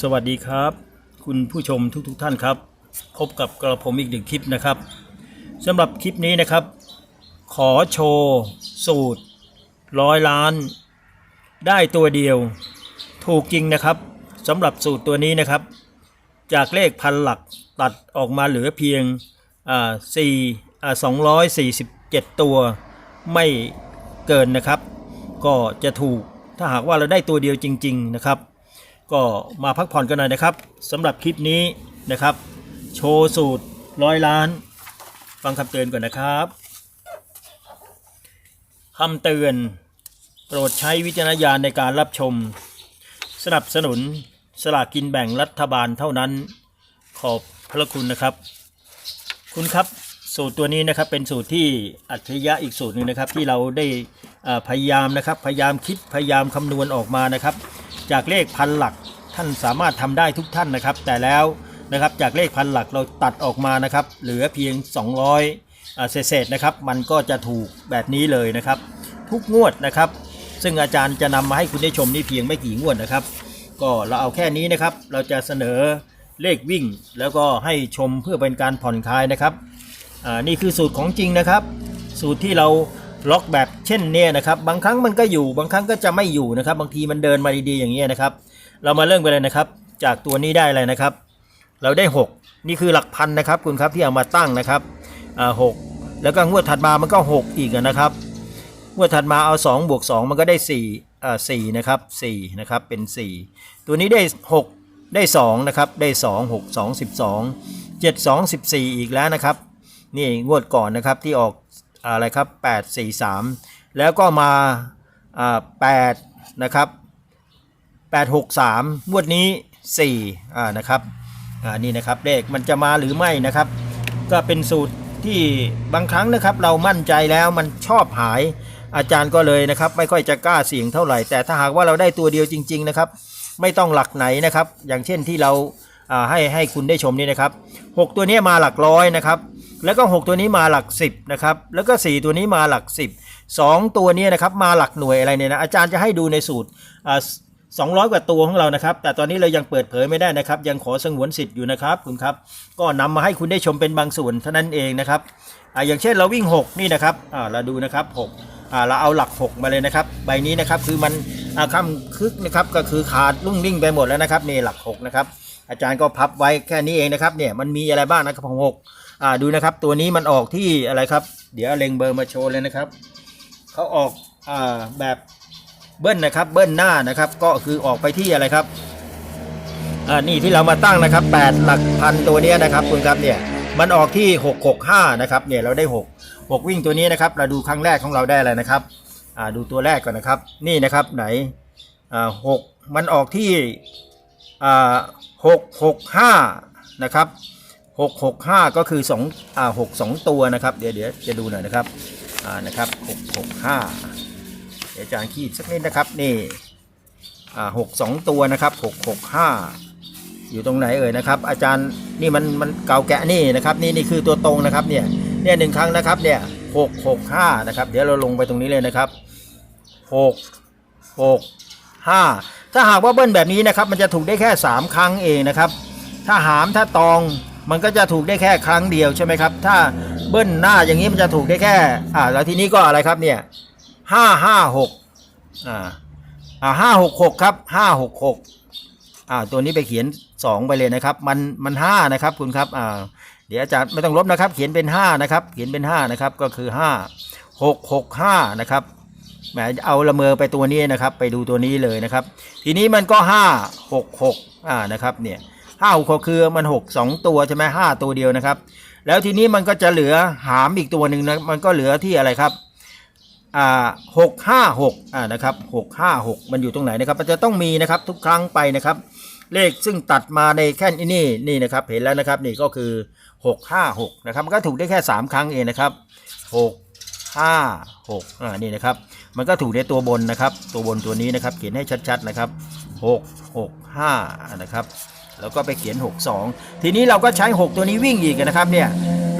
สวัสดีครับ คุณผู้ชมทุกๆทท่านครับ พบกับกระผมอีกหนึ่งคลิปนะครับสำหรับคลิปนี้นะครับ ขอโชว์ สูตรร้อยล้าน ได้ตัวเดียว ถูกจริงนะครับสำหรับสูตรตัวนี้นะครับ จากเลขพันหลักตัดออกมาเหลือเพียงอ่าสี่อ่าสองร้อยสี่สิบเจ็ดตัวไม่เกินนะครับ ก็จะถูกถ้าหากว่าเราได้ตัวเดียวจริง ๆนะครับ ก็มาพักผ่อนกันหน่อยนะครับสำหรับคลิปนี้นะครับ โชว์สูตรร้อยล้าน ฟังคำเตือนก่อนนะครับคำเตือนโปรดใช้วิจารณญาณในการรับชม สนับสนุนสลากกินแบ่งรัฐบาลเท่านั้น ขอบพระคุณนะครับ คุณครับสูตรตัวนี้นะครับเป็นสูตรที่อัจฉริยะอีกสูตรหนึ่งนะครับ ที่เราได้พยายามนะครับ พยายามคิดพยายามคำนวณออกมานะครับ จากเลขพันหลักท่านสามารถทำได้ทุกท่านนะครับ แต่แล้วนะครับจากเลขพันหลักเราตัดออกมานะครับ เหลือเพียง 200อ่าเศษๆนะครับ มันก็จะถูกแบบนี้เลยนะครับ ทุกงวดนะครับ ซึ่งอาจารย์จะนำมาให้คุณได้ชมนี่เพียงไม่กี่งวดนะครับ ก็เราเอาแค่นี้นะครับ เราจะเสนอเลขวิ่ง แล้วก็ให้ชมเพื่อเป็นการผ่อนคลายนะครับนี่คือสูตรของจริงนะครับ สูตรที่เรา ล็อกแบบเช่นเนี้ยนะครับ บางครั้งมันก็อยู่ บางครั้งก็จะไม่อยู่นะครับ บางทีมันเดินมาดีๆอย่างเงี้ยนะครับ เรามาเริ่มกันเลยนะครับ จากตัวนี้ได้อะไรนะครับ เราได้ 6 นี่คือหลักพันนะครับคุณครับที่เอามาตั้งนะครับอ่าหกแล้วก็งวดถัดมามันก็ 6 อีกนะครับ งวดถัดมาเอา 2 บวก 2 มันก็ได้4อ่า4นะครับ4นะครับ เป็น 4 ตัวนี้ได้ 6 ได้ 2 นะครับ ได้ 2 6 2 12 7 2 14 อีกแล้วนะครับ นี่งวดก่อนนะครับที่ออก อะไรครับ8 4 3 แล้วก็มา8นะครับ8 6 3งวดนี้4อ่านะครับอ่านี่นะครับเลขมันจะมาหรือไม่นะครับ ก็เป็นสูตรที่บางครั้งนะครับ เรามั่นใจแล้วมันชอบหายอาจารย์ก็เลยนะครับ ไม่ค่อยจะกล้าเสี่ยงเท่าไหร่ แต่ถ้าหากว่าเราได้ตัวเดียวจริง ๆนะครับ ไม่ต้องหลักไหนนะครับ อย่างเช่นที่เราอ่าให้ให้คุณได้ชมนี่นะครับ 6 ตัวนี้มาหลักร้อยนะครับ แล้วก็ 6 ตัวนี้มาหลัก 10นะครับแล้วก็ 4 ตัวนี้มาหลัก 10 2 ตัวนี้นะครับมาหลักหน่วยอะไรเนี่ยนะอาจารย์จะให้ดูในสูตรอ่า200 กว่าตัวของเรานะครับ แต่ตอนนี้เรายังเปิดเผยไม่ได้นะครับ ยังขอสงวนสิทธิ์อยู่นะครับคุณครับ ก็นำมาให้คุณได้ชมเป็นบางส่วนเท่านั้นเองนะครับอ่าอย่างเช่นเราวิ่ง 6 นี่นะครับอ่าเราดูนะครับ6อ่าเราเอาหลัก 6 มาเลยนะครับ ใบนี้นะครับคือมันอ่าคำคึกนะครับก็คือขาดลุ่งลิ่งไปหมดแล้วนะครับนี่หลัก 6 นะครับ อาจารย์ก็พับไว้แค่นี้เองนะครับเนี่ยมันมีอะไรบ้างนะครับของหก อ่าดูนะครับ ตัวนี้มันออกที่อะไรครับ เดี๋ยวเล็งเบอร์มาโชว์เลยนะครับเขาออกอ่าแบบเบิ้ลนะครับ เบิ้ลหน้านะครับ ก็คือออกไปที่อะไรครับอ่านี่ที่เรามาตั้งนะครับ 8 หลักพันตัวนี้นะครับคุณครับเนี่ยมันออกที่ 665 นะครับเนี่ยเราได้ 6 6 วิ่งตัวนี้นะครับ เราดูครั้งแรกของเราได้อะไรนะครับอ่าดูตัวแรกก่อนนะครับ นี่นะครับไหนอ่าหกมันออกที่อ่าหกหกห้านะครับ หกหกห้าก็คือสองอ่าหกสองตัวนะครับ เดี๋ยวเดี๋ยวจะดูหน่อยนะครับอ่านะครับหกหกห้าเดี๋ยวอาจารย์ขีดสักนิดนะครับนี่อ่าหกสองตัวนะครับหกหกห้าอยู่ตรงไหนเอ่ยนะครับ อาจารย์นี่มันมันเก่าแกะนี่นะครับนี่นี่คือตัวตรงนะครับเนี่ยเนี่ยหนึ่งครั้งนะครับเนี่ยหกหกห้านะครับ เดี๋ยวเราลงไปตรงนี้เลยนะครับหกหกห้าถ้าหากว่าเบิ้ลแบบนี้นะครับ มันจะถูกได้แค่ 3 ครั้งเองนะครับ ถ้าหามถ้าตอง มันก็จะถูกได้แค่ครั้งเดียวใช่ไหมครับ ถ้าเบิ้ลหน้าอย่างนี้มันจะถูกได้แค่ อ่า แล้วทีนี้ก็อะไรครับเนี่ยห้าห้าหกอ่าอ่าห้าหกหกครับห้าหกหกอ่า ตัวนี้ไปเขียน2ไปเลยนะครับ มันมันห้านะครับคุณครับ อ่า เดี๋ยวอาจารย์ไม่ต้องลบนะครับ เขียนเป็น5นะครับ เขียนเป็น5นะครับ ก็คือ5 6 6 5นะครับแหมเอาละเมอไปตัวนี้นะครับ ไปดูตัวนี้เลยนะครับ ทีนี้มันก็ห้าหกหกอ่านะครับ เนี่ย ห้าหกหกคือมันหกสองตัวใช่ไหมห้าตัวเดียวนะครับ แล้วทีนี้มันก็จะเหลือหามอีกตัวหนึ่งนะมันก็เหลือที่อะไรครับอ่าหกห้าหกอ่านะครับหกห้าหกมันอยู่ตรงไหนนะครับ มันจะต้องมีนะครับทุกครั้งไปนะครับ เลขซึ่งตัดมาในแค่นี้นี่นี่นะครับเห็นแล้วนะครับนี่ก็คือหกห้าหกนะครับมันก็ถูกได้แค่สามครั้งเองนะครับหกห้าหกอ่านี่นะครับ มันก็ถูกในตัวบนนะครับ ตัวบนตัวนี้นะครับ เขียนให้ชัดๆนะครับหกหกห้านะครับ แล้วก็ไปเขียน 6 2 ทีนี้เราก็ใช้ 6 ตัวนี้วิ่งอีกนะครับเนี่ย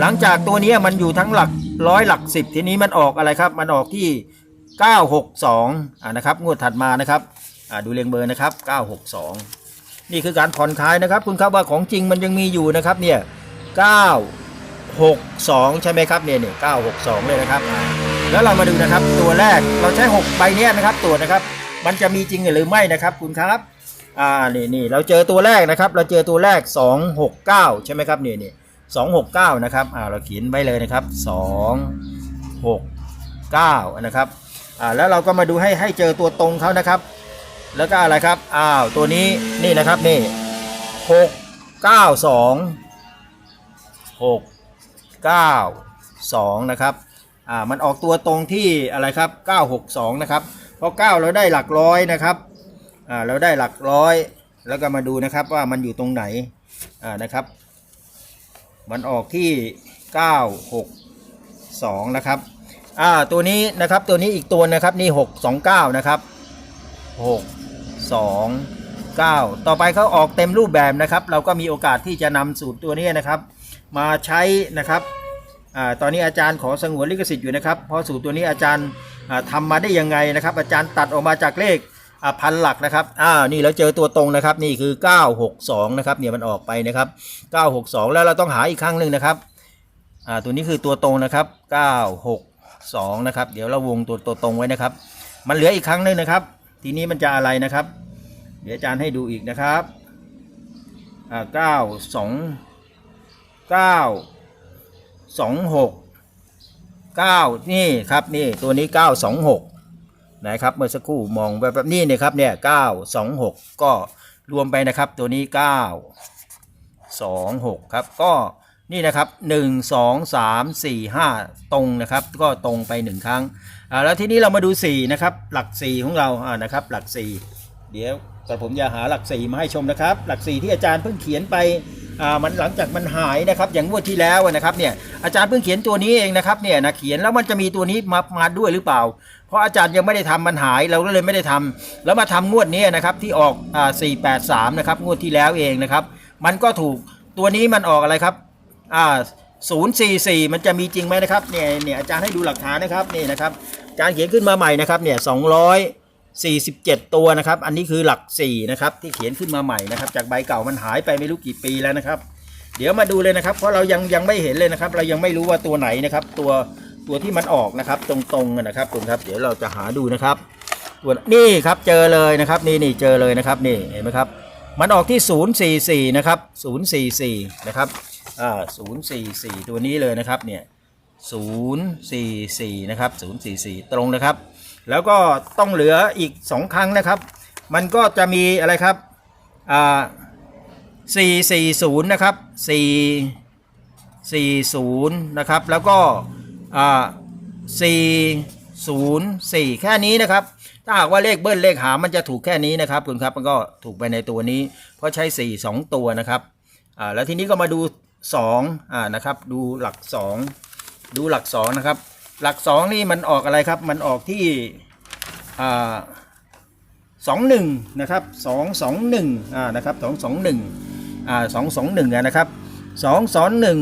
หลังจากตัวนี้มันอยู่ทั้งหลักร้อยหลัก 10 ทีนี้มันออกอะไรครับ มันออกที่ 962อ่านะครับงวดถัดมานะครับอ่าดูเรียงเบอร์นะครับ 962 นี่คือการผ่อนคลายนะครับ คุณครับว่าของจริงมันยังมีอยู่นะครับเนี่ย 9 6 2 ใช่ไหมครับเนี่ยเนี่ย9 6 2 เลยนะครับ แล้วเรามาดูนะครับตัวแรกเราใช้ 6 ใบเนี้ยนะครับตรวจนะครับ มันจะมีจริงหรือไม่นะครับคุณครับ อ่านี่นี่เราเจอตัวแรกนะครับ เราเจอตัวแรก 2 6 9 ใช่ไหมครับเนี่ยเนี่ย2 6 9 นะครับอ่าเราเขียนไว้เลยนะครับ 2 6 9 นะครับอ่าแล้วเราก็มาดูให้ให้เจอตัวตรงเขานะครับ แล้วก็อะไรครับอ้าวตัวนี้นี่นะครับนี่หกเก้าสองหกเก้าสองนะครับอ่ามันออกตัวตรงที่อะไรครับเก้าหกสองนะครับเพราะเก้าเราได้หลักร้อยนะครับ อ่าเราได้หลักร้อย แล้วก็มาดูนะครับว่ามันอยู่ตรงไหนอ่านะครับ มันออกที่เก้าหกสองนะครับอ่าตัวนี้นะครับตัวนี้อีกตัวนะครับนี่หกสองเก้านะครับ 6 2 9 ต่อไปเขาออกเต็มรูปแบบนะครับ เราก็มีโอกาสที่จะนำสูตรตัวนี้นะครับ มาใช้นะครับอาตอนนี้อาจารย์ขอสงวนลิขสิทธิ์อยู่นะครับ เพราะสูตรตัวนี้อาจารย์อ่าทำมาได้ยังไงนะครับ อาจารย์ตัดออกมาจากเลข พันหลักนะครับอ่านี่เราเจอตัวตรงนะครับ นี่คือ 962 นะครับเนี่ยมันออกไปนะครับ 962 แล้วเราต้องหาอีกครั้งหนึ่งนะครับอ่าตัวนี้คือตัวตรงนะครับ 962 นะครับ เดี๋ยวเราวงตัวตัวตรงไว้นะครับ มันเหลืออีกครั้งหนึ่งนะครับ ทีนี้มันจะอะไรนะครับ เดี๋ยวอาจารย์ให้ดูอีกนะครับอ่าเก้าสองเก้าสองหกเก้านี่ครับนี่ตัวนี้เก้าสองหก นะครับเมื่อสักครู่มองแบบแบบนี้เนี่ยครับเนี่ยเก้าสองหกก็รวมไปนะครับตัวนี้เก้าสองหกครับก็นี่นะครับหนึ่งสอามสี่ห้าตรงนะครับก็ตรงไปหนึ่งครั้งอ่าแล้วทีนี้เรามาดู4นะครับหลัก4ของเราอ่านะครับหลัก4เดี๋ยวแต่ผมจะหาหลัก4มาให้ชมนะครับ หลัก4ที่อาจารย์เพิ่งเขียนไปอ่ามันหลังจากมันหายนะครับ อย่างงวดที่แล้วนะครับเนี่ยอาจารย์เพิ่งเขียนตัวนี้เองนะครับเนี่ยนะเขียนแล้วมันจะมีตัวนี้มามาด้วยหรือเปล่า เพราะอาจารย์ยังไม่ได้ทำมันหายเราก็เลยไม่ได้ทำแล้วมาทำงวดนี้นะครับที่ออกอ่า483นะครับงวดที่แล้วเองนะครับมันก็ถูกตัวนี้มันออกอะไรครับอ่า044มันจะมีจริงไหมนะครับเนี่ยเนี่ยอาจารย์ให้ดูหลักฐานนะครับนี่นะครับอาจารย์เขียนขึ้นมาใหม่นะครับเนี่ย247ตัวนะครับ อันนี้คือหลัก4นะครับที่เขียนขึ้นมาใหม่นะครับ จากใบเก่ามันหายไปไม่รู้กี่ปีแล้วนะครับ เดี๋ยวมาดูเลยนะครับ เพราะเรายังยังไม่เห็นเลยนะครับ เรายังไม่รู้ว่าตัวไหนนะครับ ตัว ตัวที่มันออกนะครับ ตรงๆนะครับคุณครับ เดี๋ยวเราจะหาดูนะครับตัวนี่ครับเจอเลยนะครับ นี่นี่เจอเลยนะครับนี่เห็นไหมครับ มันออกที่ 044 นะครับ 044 นะครับอ่า044 ตัวนี้เลยนะครับเนี่ย044 นะครับ 044 ตรงนะครับ แล้วก็ต้องเหลืออีก 2 ครั้งนะครับ มันก็จะมีอะไรครับอ่า440 นะครับ 4 40 นะครับ แล้วก็ อ่า404แค่นี้นะครับ ถ้าหากว่าเลขเบิ้ลเลขหามันจะถูกแค่นี้นะครับคุณครับมันก็ถูกไปในตัวนี้ เพราะใช้4 2ตัวนะครับอ่าแล้วทีนี้ก็มาดู2อ่านะครับ ดูหลัก2ดูหลัก2นะครับ หลัก2นี่มันออกอะไรครับ มันออกที่อ่าสองหนึ่งนะครับสองสองหนึ่งอ่านะครับสองสองหนึ่งอ่าสองสองหนึ่งนะครับสองสองหนึ่ง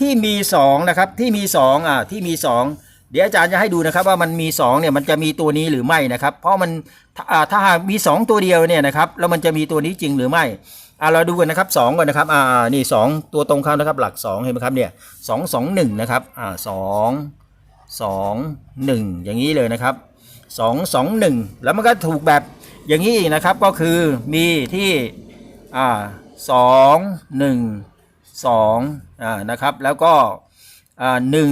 ที่มีสองนะครับที่มีสองอ่าที่มีสองเดี๋ยวอาจารย์จะให้ดูนะครับว่ามันมีสองเนี่ยมันจะมีตัวนี้หรือไม่นะครับ เพราะมันถ้าอ่าถ้าหากมีสองตัวเดียวเนี่ยนะครับแล้วมันจะมีตัวนี้จริงหรือไม่อ่าเราดูกันนะครับสองก่อนนะครับอ่านี่สองตัวตรงข้านะครับหลักสองเห็นไหมครับเนี่ยสองสองหนึ่งนะครับอ่าสองสองหนึ่งอย่างนี้เลยนะครับสองสองหนึ่งแล้วมันก็ถูกแบบอย่างนี้อีกนะครับก็คือมีที่อ่าสองหนึ่ง สองอ่านะครับแล้วก็อ่าหนึ่ง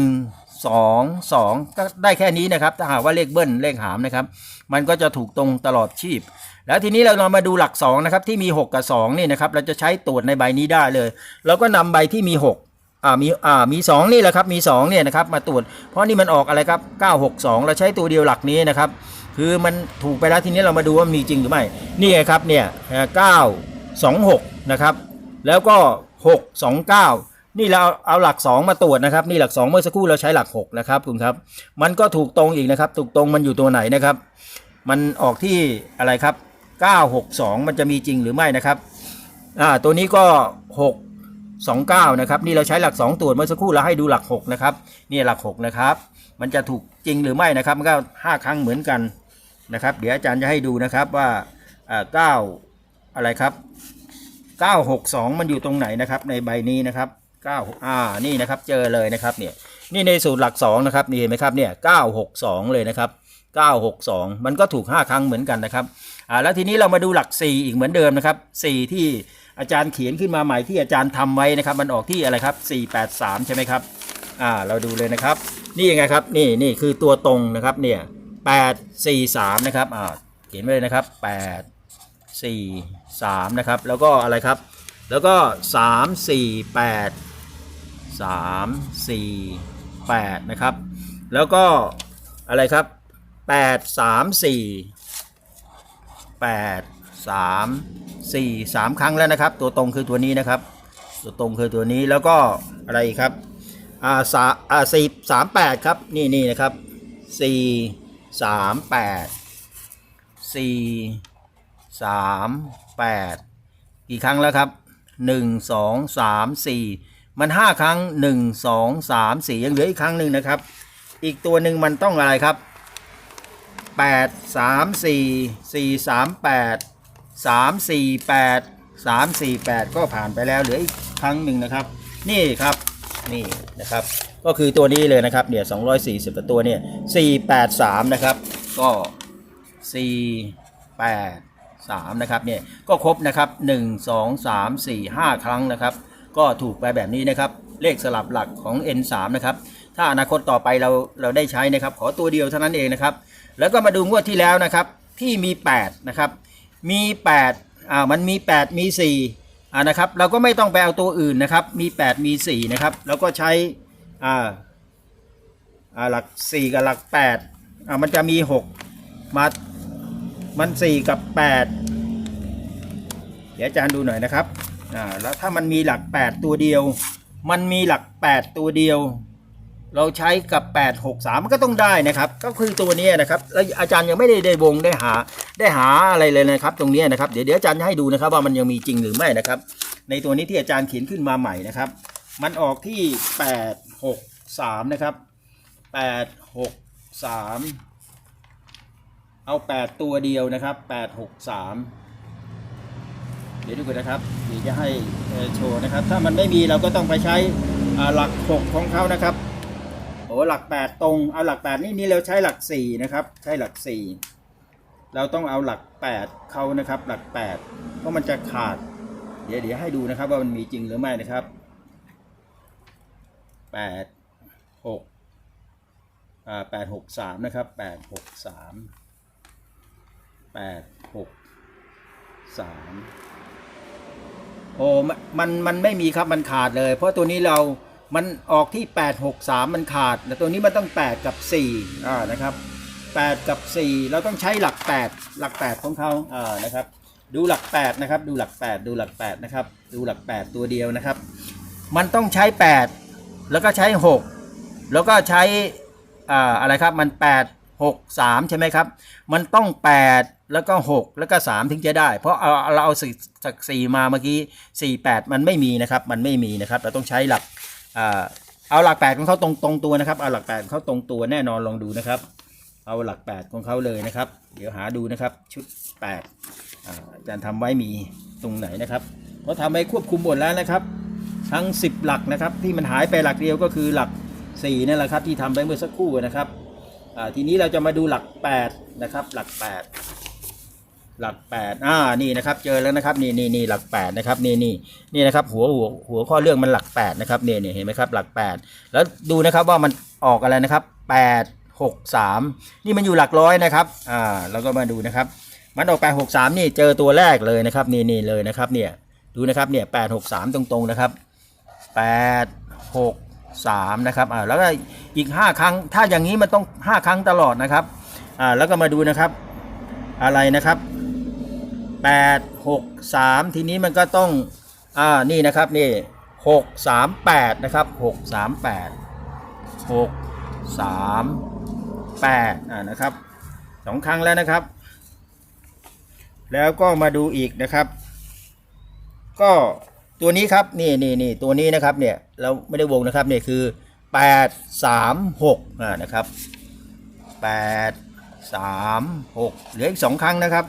สองสองก็ได้แค่นี้นะครับถ้าหากว่าเลขเบิ้ลเลขหามนะครับ มันก็จะถูกตรงตลอดชีพ แล้วทีนี้เราลองมาดูหลักสองนะครับที่มี 6 กับ2นี่นะครับเราจะใช้ตรวจในใบนี้ได้เลยเราก็นำใบที่มี 6อ่ามีอ่ามี 2 นี่แหละครับมี2เนี่ยนะครับมาตรวจ เพราะนี่มันออกอะไรครับ 962 เราใช้ตัวเดียวหลักนี้นะครับ คือมันถูกไปแล้วทีนี้เรามาดูว่ามีจริงหรือไม่นี่ครับเนี่ย926นะครับ แล้วก็ 629 นี่เราเอาหลัก 2 มาตรวจนะครับ นี่หลัก 2 เมื่อสักครู่เราใช้หลัก 6 นะครับคุณครับ มันก็ถูกตรงอีกนะครับ ถูกตรงมันอยู่ตัวไหนนะครับ มันออกที่อะไรครับ 962 มันจะมีจริงหรือไม่นะครับอ่าตัวนี้ก็ 6 29 นะครับ นี่เราใช้หลัก 2 ตรวจเมื่อสักครู่เราให้ดูหลัก 6 นะครับ นี่หลัก 6 นะครับ มันจะถูกจริงหรือไม่นะครับ มันก็ 5 ครั้งเหมือนกันนะครับ เดี๋ยวอาจารย์จะให้ดูนะครับว่าอ่าอะไรครับ 962 มันอยู่ตรงไหนนะครับ ในใบนี้นะครับ9อ่านี่นะครับเจอเลยนะครับเนี่ยนี่ในสูตรหลัก2นะครับนี่เห็นไหมครับเนี่ย962 เลยนะครับ 962 มันก็ถูก 5 ครั้งเหมือนกันนะครับอ่าแล้วทีนี้เรามาดูหลัก 4 อีกเหมือนเดิมนะครับ 4 ที่อาจารย์เขียนขึ้นมาใหม่ที่อาจารย์ทำไว้นะครับ มันออกที่อะไรครับ483 ใช่ไหมครับอ่าเราดูเลยนะครับ นี่ยังไงครับนี่นี่คือตัวตรงนะครับเนี่ย843 นะครับอ่าเขียนไว้เลยนะครับ 8 สี่สามนะครับ แล้วก็อะไรครับ แล้วก็สามสี่แปดสามสี่แปดนะครับ แล้วก็อะไรครับแปดสามสี่แปดสามสี่สามครั้งแล้วนะครับ ตัวตรงคือตัวนี้นะครับ ตัวตรงคือตัวนี้แล้วก็อะไรครับอ่าสาอ่าสี่สามแปดครับนี่นี่นะครับสี่สามแปดสี่ สามแปดกี่ครั้งแล้วครับหนึ่งสองสามสี่มันห้าครั้งหนึ่งสองสามสี่ยังเหลืออีกครั้งหนึ่งนะครับ อีกตัวหนึ่งมันต้องอะไรครับแปดสามสี่สี่สามแปดสามสี่แปดสามสี่แปดก็ผ่านไปแล้วเหลืออีกครั้งหนึ่งนะครับ นี่ครับนี่นะครับ ก็คือตัวนี้เลยนะครับเนี่ย240ตัวเนี่ย483นะครับ ก็4 8 3นะครับเนี่ยก็ครบนะครับ 1 2 3 4 5 ครั้งนะครับ ก็ถูกไปแบบนี้นะครับ เลขสลับหลักของ N3 นะครับถ้าอนาคตต่อไปเราเราได้ใช้นะครับ ขอตัวเดียวเท่านั้นเองนะครับ แล้วก็มาดูงวดที่แล้วนะครับ ที่มี8นะครับมี8อ่ามันมี 8 มี4อ่านะครับ เราก็ไม่ต้องไปเอาตัวอื่นนะครับ มี 8 มี4นะครับแล้วก็ใช้อ่าอ่าหลัก 4 กับหลัก8อ่ามันจะมี 6 มา มัน 4 กับ 8 เดี๋ยวอาจารย์ดูหน่อยนะครับอ่าแล้วถ้ามันมีหลัก 8 ตัวเดียว มันมีหลัก 8 ตัวเดียว เราใช้กับ 8 6 3 มันก็ต้องได้นะครับ ก็คือตัวนี้นะครับแล้วอาจารย์ยังไม่ได้ได้วงได้หาได้หาอะไรเลยนะครับ ตรงนี้นะครับเดี๋ยวเดี๋ยวอาจารย์จะให้ดูนะครับว่ามันยังมีจริงหรือไม่นะครับ ในตัวนี้ที่อาจารย์เขียนขึ้นมาใหม่นะครับ มันออกที่ 8 6 3 นะครับ 8 6 3 เอา8ตัวเดียวนะครับ8 6 3เดี๋ยวดูกันนะครับเดี๋ยวจะให้โชว์นะครับ ถ้ามันไม่มีเราก็ต้องไปใช้หลัก6ของเขานะครับโอ้หลัก8ตรงเอาหลัก8นี่นี่เราใช้หลัก4นะครับใช้หลัก4เราต้องเอาหลัก8เขานะครับ หลัก8เพราะมันจะขาด เดี๋ยวเดี๋ยวให้ดูนะครับว่ามันมีจริงหรือไม่นะครับ8 6อ่า8 6 3นะครับ8 6 3 8 6 3โอ้มันมันไม่มีครับมันขาดเลย เพราะตัวนี้เรามันออกที่ 8 6 3 มันขาดแต่ตัวนี้มันต้อง 8 กับ4อ่านะครับ 8 กับ 4 เราต้องใช้หลัก 8 หลัก 8 ของเขาอ่านะครับ ดูหลัก 8 นะครับ ดูหลัก 8 ดูหลัก 8 นะครับ ดูหลัก 8 ตัวเดียวนะครับ มันต้องใช้ 8 แล้วก็ใช้ 6 แล้วก็ใช้อ่าอะไรครับมัน 8 6 3 ใช่ไหมครับ มันต้อง 8 แล้วก็ 6 แล้วก็ 3 ถึงจะได้ เพราะเอาเราเอาสี่จาก4มาเมื่อกี้ 4 8 มันไม่มีนะครับ มันไม่มีนะครับ เราต้องใช้หลักเอาหลัก 8 ของเขาตรงตรงตัวนะครับ เอาหลัก 8 ของเขาตรงตัวแน่นอนลองดูนะครับ เอาหลัก 8 ของเขาเลยนะครับ เดี๋ยวหาดูนะครับ ชุด 8อาอาจารย์ทำไว้มีตรงไหนนะครับเพราะทำไว้ควบคุมหมดแล้วนะครับ ทั้ง 10 หลักนะครับที่มันหายไปหลักเดียวก็คือหลัก4นั่นแหละครับที่ทำไปเมื่อสักครู่นะครับ ทีนี้เราจะมาดูหลัก8นะครับหลัก 8 หลัก8อ่านี่นะครับเจอแล้วนะครับนี่นี่นี่หลัก8นะครับนี่นี่นี่นะครับหัวหัวหัวข้อเรื่องมันหลัก8นะครับเนี่ยเนี่ยเห็นไหมครับหลัก 8 แล้วดูนะครับว่ามันออกอะไรนะครับ 8 6 3 นี่มันอยู่หลักร้อยนะครับอ่าแล้วก็มาดูนะครับ มันออก8 6 3 นี่เจอตัวแรกเลยนะครับนี่นี่เลยนะครับเนี่ยดูนะครับเนี่ย8 6 3 ตรงๆนะครับ8 6 3นะครับอ่าแล้วก็อีก 5 ครั้ง ถ้าอย่างนี้มันต้อง 5 ครั้งตลอดนะครับอ่าแล้วก็มาดูนะครับอะไรนะครับ 8 6 3 ทีนี้มันก็ต้องอ่านี่นะครับนี่6 3 8นะครับ6 3 8 6 3 8อ่านะครับสองครั้งแล้วนะครับ แล้วก็มาดูอีกนะครับ ก็ ตัวนี้ครับนี่นี่นี่ตัวนี้นะครับเนี่ยเราไม่ได้วงนะครับเนี่ยคือ 8 3 6อ่านะครับ 8 3 6 เหลืออีกสองครั้งนะครับ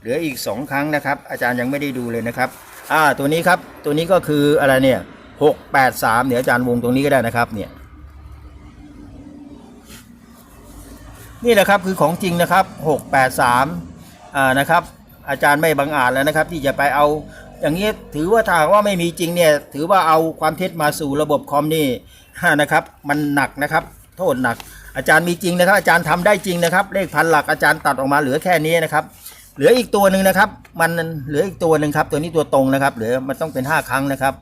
เหลืออีกสองครั้งนะครับ อาจารย์ยังไม่ได้ดูเลยนะครับอ่าตัวนี้ครับตัวนี้ก็คืออะไรเนี่ยหกแปดสามเดี๋ยวอาจารย์วงตรงนี้ก็ได้นะครับเนี่ยนี่แหละครับคือของจริงนะครับ 683อ่านะครับอาจารย์ไม่บังอาจแล้วนะครับ ที่จะไปเอา อย่างนี้ถือว่าถ้าว่าไม่มีจริงเนี่ยถือว่าเอาความเท็จมาสู่ระบบคอมนี่นะครับ มันหนักนะครับ โทษหนัก อาจารย์มีจริงนะครับ อาจารย์ทำได้จริงนะครับ เลขพันหลักอาจารย์ตัดออกมาเหลือแค่นี้นะครับเหลืออีกตัวหนึ่งนะครับ มันเหลืออีกตัวหนึ่งครับ ตัวนี้ตัวตรงนะครับ เหลือมันต้องเป็น 5 ครั้งนะครับ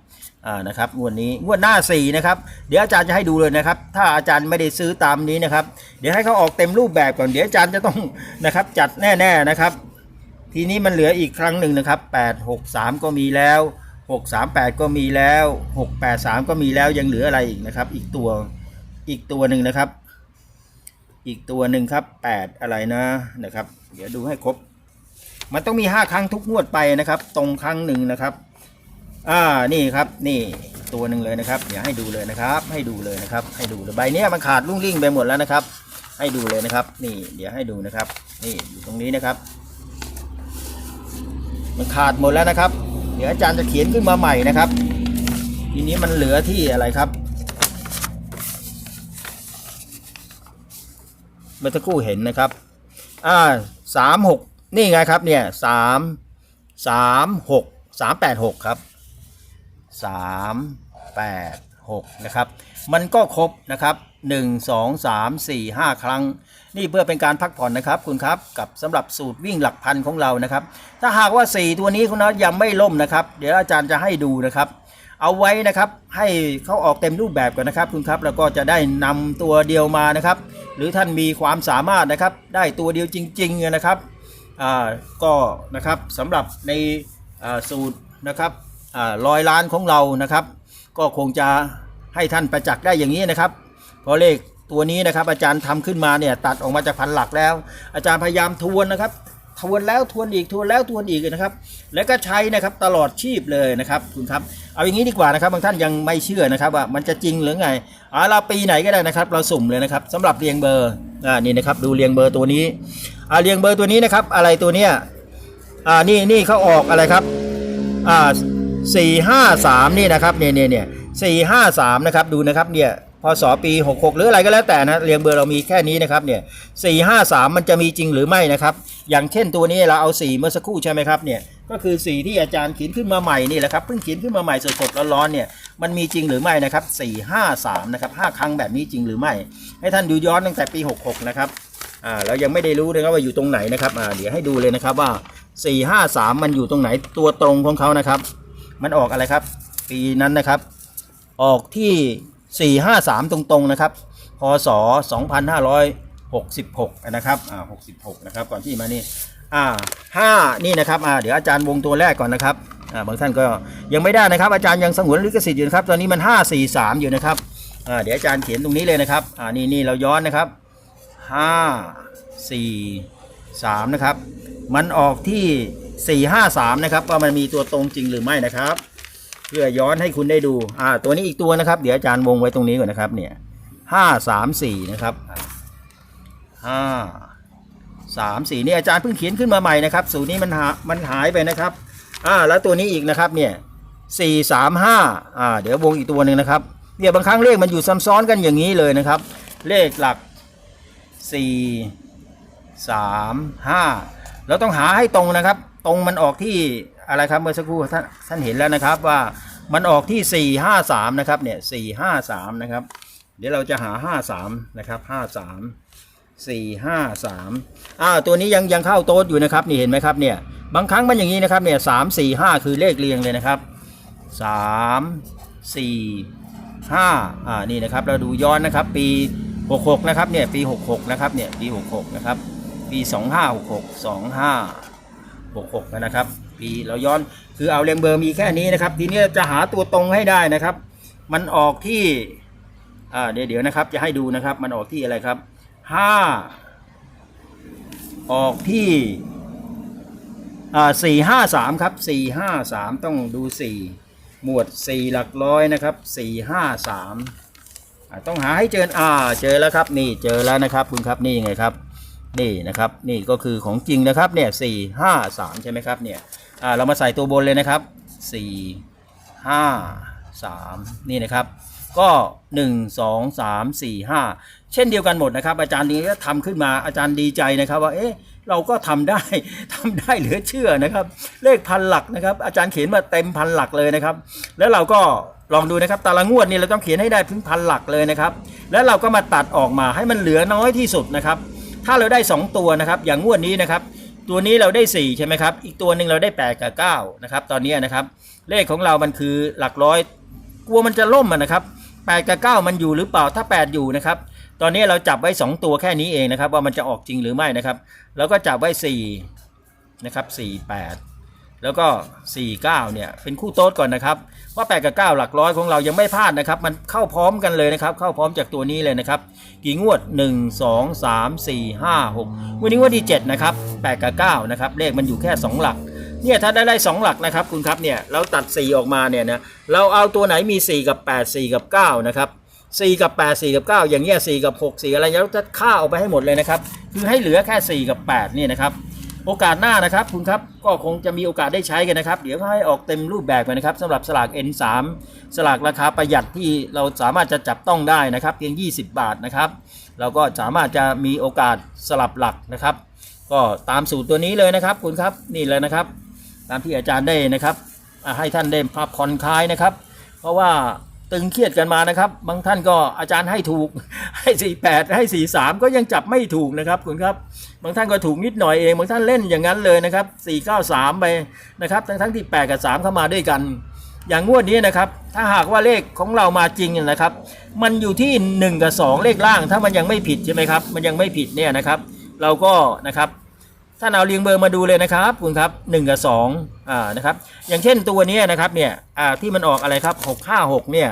อ่า นะครับ งวดนี้ งวดหน้า 4 นะครับ เดี๋ยวอาจารย์จะให้ดูเลยนะครับ ถ้าอาจารย์ไม่ได้ซื้อตามนี้นะครับ เดี๋ยวให้เขาออกเต็มรูปแบบก่อน เดี๋ยวอาจารย์จะต้องนะครับจัดแน่ๆนะครับ ทีนี้มันเหลืออีกครั้งหนึ่งนะครับ 8 6 3 ก็มีแล้ว 6 3 8 ก็มีแล้ว 6 8 3 ก็มีแล้วยังเหลืออะไรอีกนะครับ อีกตัวอีกตัวหนึ่งนะครับ อีกตัวหนึ่งครับ 8 อะไรนะนะครับ เดี๋ยวดูให้ครบ มันต้องมี 5 ครั้งทุกงวดไปนะครับ ตรงครั้งหนึ่งนะครับอ่านี่ครับนี่ตัวหนึ่งเลยนะครับ เดี๋ยวให้ดูเลยนะครับ ให้ดูเลยนะครับ ให้ดูเลยใบนี้มันขาดรุ่งริ่งไปหมดแล้วนะครับ ให้ดูเลยนะครับ นี่เดี๋ยวให้ดูนะครับ นี่อยู่ตรงนี้นะครับ มันขาดหมดแล้วนะครับ เดี๋ยวอาจารย์จะเขียนขึ้นมาใหม่นะครับ ทีนี้มันเหลือที่อะไรครับเมื่อสักครู่เห็นนะครับ อ่าสามหกนี่ไงครับเนี่ยสามสามหกสามแปดหกครับสามแปดหกนะครับ มันก็ครบนะครับหนึ่งสองสามสี่ห้าครั้ง นี่เพื่อเป็นการพักผ่อนนะครับคุณครับกับสำหรับสูตรวิ่งหลักพันของเรานะครับ ถ้าหากว่า 4 ตัวนี้คุณนะยังไม่ล่มนะครับ เดี๋ยวอาจารย์จะให้ดูนะครับ เอาไว้นะครับให้เขาออกเต็มรูปแบบก่อนนะครับ คุณครับแล้วก็จะได้นำตัวเดียวมานะครับ หรือท่านมีความสามารถนะครับ ได้ตัวเดียวจริงๆนะครับอ่าก็นะครับสำหรับในอ่าสูตรนะครับร้อยล้านของเรานะครับ ก็คงจะให้ท่านประจักษ์ได้อย่างนี้นะครับเพราะเลข ตัวนี้นะครับอาจารย์ทำขึ้นมาเนี่ยตัดออกมาจากพันหลักแล้ว อาจารย์พยายามทวนนะครับ ทวนแล้วทวนอีกทวนแล้วทวนอีกนะครับ แล้วก็ใช้นะครับตลอดชีพเลยนะครับคุณครับเอาอย่างนี้ดีกว่านะครับบางท่านยังไม่เชื่อนะครับว่ามันจะจริงหรือไงเอาละปีไหนก็ได้นะครับ เราสุ่มเลยนะครับสำหรับเรียงเบอร์อ่านี่นะครับดูเรียงเบอร์ตัวนี้อ่าเรียงเบอร์ตัวนี้นะครับ อะไรตัวเนี้ยอ่านี่นี่เขาออกอะไรครับอ่าสี่ห้าสามนี่นะครับเนี่ยเนี่ยเนี่ยสี่ห้าสามนะครับดูนะครับเนี่ย พศปี 66 หรืออะไรก็แล้วแต่นะเรียงเบอร์เรามีแค่นี้นะครับเนี่ยสี่ห้าสามมันจะมีจริงหรือไม่นะครับ อย่างเช่นตัวนี้เราเอาสีเมื่อสักครู่ใช่ไหมครับเนี่ยก็คือสีที่อาจารย์เขียนขึ้นมาใหม่นี่แหละครับเพิ่งเขียนขึ้นมาใหม่สดๆร้อนๆเนี่ยมันมีจริงหรือไม่นะครับสี่ห้าสามนะครับห้าครั้งแบบนี้จริงหรือไม่ ให้ท่านดูย้อนตั้งแต่ปี 66 นะครับอ่าเรายังไม่ได้รู้นะครับว่าอยู่ตรงไหนนะครับอ่าเดี๋ยวให้ดูเลยนะครับว่า 453 มันอยู่ตรงไหนตัวตรงของเขานะครับ มันออกอะไรครับ ปีนั้นนะครับ ออกที่ 453 ตรงๆนะครับพศ 2566 นะครับอ่า66 นะครับ ก่อนที่มานี่อ่า5นี่นะครับอ่าเดี๋ยวอาจารย์วงตัวแรกก่อนนะครับอ่าบางท่านก็ยังไม่ได้นะครับ อาจารย์ยังสงวนลิขสิทธิ์อยู่นะครับ ตอนนี้มัน 543 อยู่นะครับอ่าเดี๋ยวอาจารย์เขียนตรงนี้เลยนะครับอ่านี่นี่เราย้อนนะครับ 5 4 3 นะครับ มันออกที่ 453 นะครับว่ามันมีตัวตรงจริงหรือไม่นะครับ พื่อย้อนให้คุณได้ดู อ่า ตัวนี้อีกตัวนะครับ เดี๋ยวอาจารย์วงไว้ตรงนี้ก่อนนะครับ เนี่ยห้าสามสี่นะครับห้าสามสี่นี่อาจารย์เพิ่งเขียนขึ้นมาใหม่นะครับ สูตรนี้มันหามันหายไปนะครับ อ่า แล้วตัวนี้อีกนะครับ เนี่ยสี่สามห้าอ่า เดี๋ยววงอีกตัวหนึ่งนะครับ เนี่ยบางครั้งเลขมันอยู่ซ้ำซ้อนกันอย่างนี้เลยนะครับ เลขหลักสี่สามห้าเราต้องหาให้ตรงนะครับ ตรงมันออกที่ อะไรครับเมื่อสักครู่ท่านท่านเห็นแล้วนะครับว่ามันออกที่ 4 5 3 นะครับเนี่ย4 5 3 นะครับ เดี๋ยวเราจะหา 5 3 นะครับ 5 3 4 5 3อ่าตัวนี้ยังยังเข้าโต๊ดอยู่นะครับนี่เห็นไหมครับเนี่ยบางครั้งมันอย่างนี้นะครับเนี่ย3 4 5คือเลขเรียงเลยนะครับ3 4 5อ่านี่นะครับเราดูย้อนนะครับปี66นะครับเนี่ยปี66นะครับเนี่ยปี66นะครับปี2566 2566นะครับ ปีเราย้อนคือเอาเรียงเบอร์มีแค่นี้นะครับ ทีนี้จะหาตัวตรงให้ได้นะครับ มันออกที่อ่าเดี๋ยวเดี๋ยวนะครับ จะให้ดูนะครับ มันออกที่อะไรครับ5ออกที่อ่าสี่ห้าสามครับสี่ห้าสามต้องดูสี่หมวดสี่หลักร้อยนะครับสี่ห้าสามต้องหาให้เจออ่าเจอแล้วครับ นี่เจอแล้วนะครับ คุณครับนี่ไงครับนี่นะครับนี่ก็คือของจริงนะครับเนี่ยสี่ห้าสามใช่ไหมครับเนี่ย อ่าเรามาใส่ตัวบนเลยนะครับสี่ห้าสามนี่นะครับ ก็หนึ่งสองสามสี่ห้าเช่นเดียวกันหมดนะครับ อาจารย์นี้ก็ทำขึ้นมาอาจารย์ดีใจนะครับว่าเอ๊ะเราก็ทำได้ทำได้เหลือเชื่อนะครับ เลขพันหลักนะครับ อาจารย์เขียนมาเต็มพันหลักเลยนะครับ แล้วเราก็ลองดูนะครับแต่ละงวดนี่เราต้องเขียนให้ได้ถึงพันหลักเลยนะครับ แล้วเราก็มาตัดออกมาให้มันเหลือน้อยที่สุดนะครับ ถ้าเราได้ 2 ตัวนะครับ อย่างงวดนี้นะครับ ตัวนี้เราได้ 4 ใช่ไหมครับ อีกตัวหนึ่งเราได้ 8 กับ 9 นะครับ ตอนนี้นะครับ เลขของเรามันคือหลักร้อย กลัวมันจะล่มอะนะครับ 8 กับ 9 มันอยู่หรือเปล่า ถ้า 8 อยู่นะครับ ตอนนี้เราจับไว้ 2 ตัวแค่นี้เองนะครับ ว่ามันจะออกจริงหรือไม่นะครับ แล้วก็จับไว้ 4 นะครับ 4 8 แล้วก็ 49 เนี่ย เป็นคู่โต๊ดก่อนนะครับ ว่า 8 กับ 9 หลักร้อยของเรายังไม่พลาดนะครับ มันเข้าพร้อมกันเลยนะครับ เข้าพร้อมจากตัวนี้เลยนะครับ กี่งวด 1 2 3 4 5 6 วันนี้งวดที่7นะครับ 8 กับ 9 นะครับ เลขมันอยู่แค่ 2 หลัก เนี่ย ถ้าได้ได้2หลักนะครับ คุณครับ เนี่ย เราตัด 4 ออกมาเนี่ยนะ เราเอาตัวไหนมี 4 กับ 8 4 กับ 9 นะครับ4 กับ 8 4 กับ 9 อย่างเงี้ย4กับ 6 4 อะไรแล้วจะค่าออกไปให้หมดเลยนะครับ คือให้เหลือแค่ 4 กับ8เนี่ยนะครับ โอกาสหน้านะครับคุณครับก็คงจะมีโอกาสได้ใช้กันนะครับ เดี๋ยวให้ออกเต็มรูปแบบไปนะครับสำหรับสลาก N3 สลากราคาประหยัดที่เราสามารถจะจับต้องได้นะครับเพียง 20 บาทนะครับ เราก็สามารถจะมีโอกาสสลับหลักนะครับ ก็ตามสูตรตัวนี้เลยนะครับ คุณครับนี่เลยนะครับ ตามที่อาจารย์ได้นะครับให้ท่านได้พักผ่อนคลายนะครับ เพราะว่า ตึงเครียดกันมานะครับ บางท่านก็อาจารย์ให้ถูกให้ 48 ให้ 43 ก็ยังจับไม่ถูกนะครับคุณครับ บางท่านก็ถูกนิดหน่อยเองบางท่านเล่นอย่างนั้นเลยนะครับ 493 ไปนะครับทั้งทั้งที่ 8 กับ 3 เข้ามาด้วยกัน อย่างงวดนี้นะครับ ถ้าหากว่าเลขของเรามาจริงเนี่ยนะครับ มันอยู่ที่ 1 กับ 2 เลขล่าง ถ้ามันยังไม่ผิดใช่ไหมครับ มันยังไม่ผิดเนี่ยนะครับ เราก็นะครับ ท่านเอาเรียงเบอร์มาดูเลยนะครับคุณครับ1กับ2อ่านะครับอย่างเช่นตัวนี้นะครับเนี่ยอ่าที่มันออกอะไรครับ 656 เนี่ย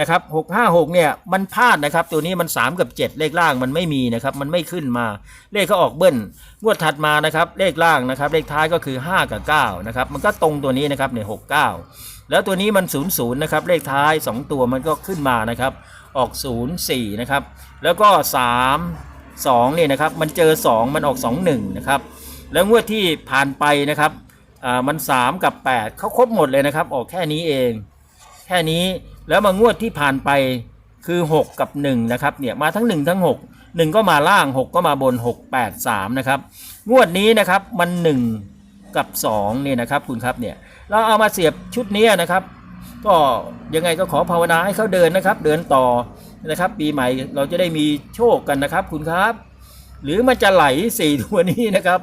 นะครับ656 เนี่ยมันพลาดนะครับตัวนี้มัน 3 กับ 7 เลขล่างมันไม่มีนะครับมันไม่ขึ้นมาเลขก็ออกเบิ้ลงวดถัดมานะครับเลขล่างนะครับเลขท้ายก็คือ 5 กับ9นะครับมันก็ตรงตัวนี้นะครับเนี่ย69 แล้วตัวนี้มัน 00นะครับเลขท้าย 2 ตัวมันก็ขึ้นมานะครับออก 04นะครับแล้วก็ 3 2เนี่ยนะครับมันเจอ 2 มันออก 21นะครับแล้วงวดที่ผ่านไปนะครับอ่ามัน 3 กับ 8เขาครบหมดเลยนะครับ ออกแค่นี้เอง แค่นี้แล้วมางวดที่ผ่านไปคือ 6 กับ1นะครับเนี่ยมาทั้ง 1 ทั้ง 6 1 ก็มาล่าง 6 ก็มาบน 6 8 3นะครับงวดนี้นะครับมัน 1 กับ2เนี่ยนะครับคุณครับเนี่ยเราเอามาเสียบชุดนี้นะครับ ก็ยังไงก็ขอภาวนาให้เขาเดินนะครับ เดินต่อ นะครับ ปีใหม่เราจะได้มีโชคกันนะครับคุณครับ หรือมันจะไหลสี่ตัวนี้นะครับ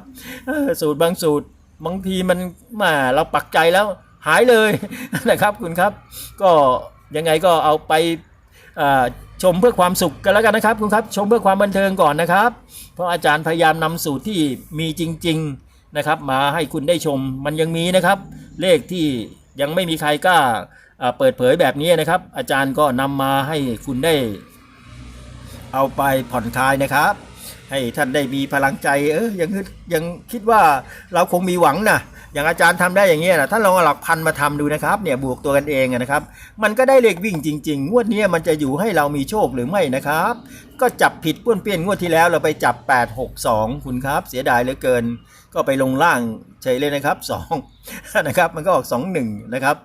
สูตรบางสูตรบางทีมันมาเราปักใจแล้วหายเลยนะครับคุณครับ ก็ยังไงก็เอาไปชมเพื่อความสุขกันแล้วกันนะครับคุณครับ ชมเพื่อความบันเทิงก่อนนะครับ เพราะอาจารย์พยายามนำสูตรที่มีจริง ๆนะครับ มาให้คุณได้ชมมันยังมีนะครับ เลขที่ยังไม่มีใครกล้า เปิดเผยแบบนี้นะครับ อาจารย์ก็นำมาให้คุณได้ เอาไปผ่อนคลายนะครับ ให้ท่านได้มีพลังใจเออยังคิดยังคิดว่าเราคงมีหวังนะอย่างอาจารย์ทำได้อย่างเงี้ยนะท่านลองเอาหลักพันมาทำดูนะครับเนี่ยบวกตัวกันเองนะครับ มันก็ได้เลขวิ่งจริง ๆ งวดนี้มันจะอยู่ให้เรามีโชคหรือไม่นะครับ ก็จับผิดป้วนเปี้ยนงวดที่แล้วเราไปจับ 8 6 2 คุณครับ เสียดายเหลือเกิน ก็ไปลงล่างเฉยเลยนะครับ2นะครับมันก็ออก 2 1 นะครับ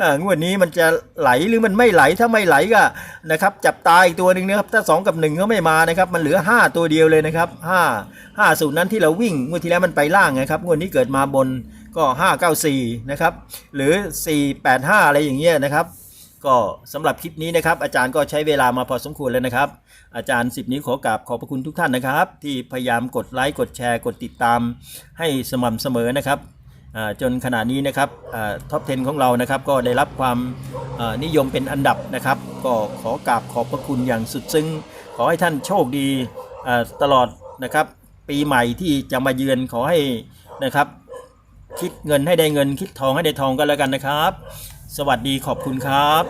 อ่างวดนี้มันจะไหลหรือมันไม่ไหลถ้าไม่ไหลก็นะครับจับตายอีกตัวหนึ่งนะครับถ้า 2 กับ1ก็ไม่มานะครับมันเหลือ 5 ตัวเดียวเลยนะครับ5 5สูตรนั้นที่เราวิ่งงวดที่แล้วมันไปล่างนะครับงวดนี้เกิดมาบนก็ 594 นะครับหรือ 485 อะไรอย่างเงี้ยนะครับ ก็สำหรับคลิปนี้นะครับ อาจารย์ก็ใช้เวลามาพอสมควรแล้วนะครับ อาจารย์สิบนี้ขอกราบขอบพระคุณทุกท่านนะครับ ที่พยายามกดไลค์กดแชร์กดติดตาม ให้สม่ำเสมอนะครับจนขณะนี้นะครับท็อป 10 ของเรานะครับก็ได้รับความนิยมเป็นอันดับนะครับ ก็ขอกราบขอบพระคุณอย่างสุดซึ้ง ขอให้ท่านโชคดีตลอดนะครับ ปีใหม่ที่จะมาเยือนขอให้นะครับ คิดเงินให้ได้เงินคิดทองให้ได้ทองกันแล้วกันนะครับ สวัสดีขอบคุณครับ